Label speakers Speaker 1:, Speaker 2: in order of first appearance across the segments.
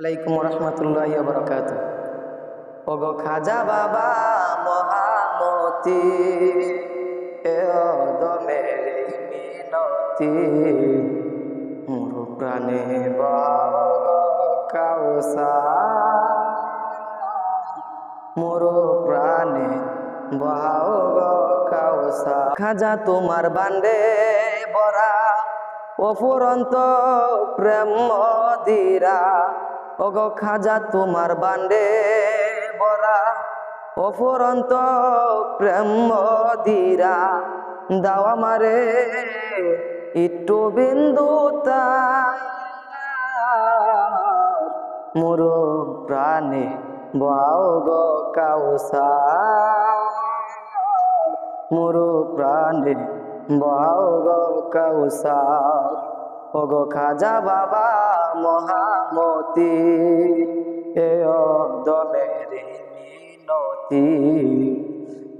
Speaker 1: আলাইকুম রহমতুল্লাহ বরকাত ওগো খাজা বাবা মহামতি মিনতি, মোর প্রাণে কাউসা মোর প্রাণে বাও কাউসা খাজা তোমার বান্ডে বরা, অফুরন্ত প্রেম মদিরা। ওগ খাজা তোমার বান্ডে বরা অফুরন্ত প্রেম মদিরা দাওয়া মারে একটু বিন্দু মোর প্রাণে বাও গো কাউসা মোর প্রাণে বাও গো কাউসা ও গো খাজা বাবা মহামতি, এ দমের মিনতি।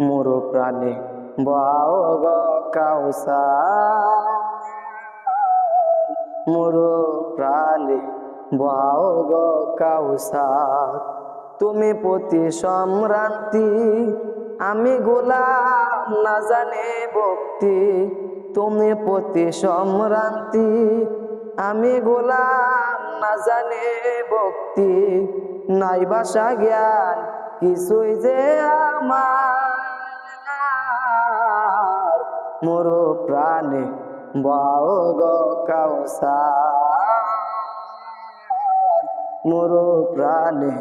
Speaker 1: মোর প্রাণে বাও গো কাউসা মোর প্রাণে বাও গো কাউসা তুমি প্রতি সম্রান্তি আমি গোলাম না জানে ভক্তি। তুমি প্রতি সম্রান্তি আমি গোলাম না জানে ভক্তি, নাই বাসা জ্ঞান, কিছুই যে আমার। মোর প্রাণে বাও গো কাউসা মোর প্রাণে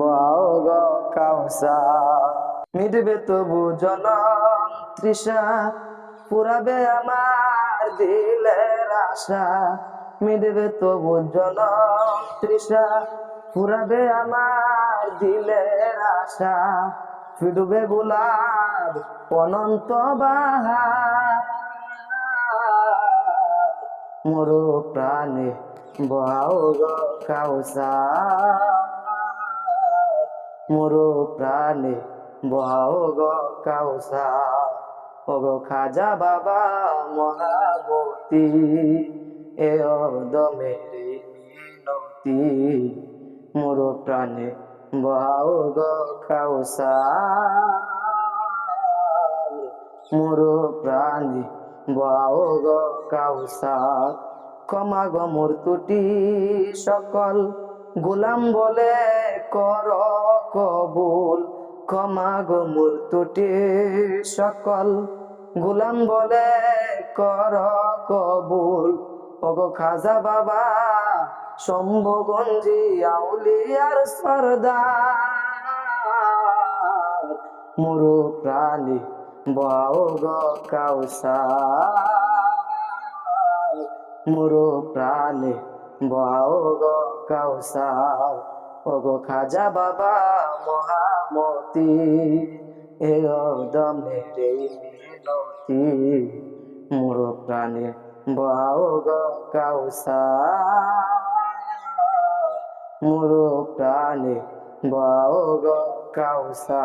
Speaker 1: বাও গো কাউসা মিটবে তবু জনম তৃষা, পুরাবে আমার দিলের আশা। মিটবে তবু জনম তৃষা পুরাবে আমার দিলের আশা। ফিরবে গোলাপ অনন্ত বাহার। মোর প্রাণে গো কাউসা মোর প্রাণে গো কাউসা ওগো খাজা বাবা মহাবতী। এ দমেরে মিনতি। মোর প্রাণে বাও গো কাউসা মোর প্রাণে বাও গো কাউসা ক্ষমা গো মোর তুটি সকল। গোলাম বলে কর কবুল। ক্ষমা গো মোর তুটি সকল। গোলাম বলে কর কবুল। ওগো খাজা বাবা, শম্ভগঞ্জি আউলিয়ার সরদার। মোর প্রাণী বাও গো কাউসা মোর প্রাণে বাও গো কাউসা খাজা বাবা, মহামতি, এ দমে রে মিনতি। মোর প্রাণে বাও কাউসা। মোর প্রাণে বাও কাউসা।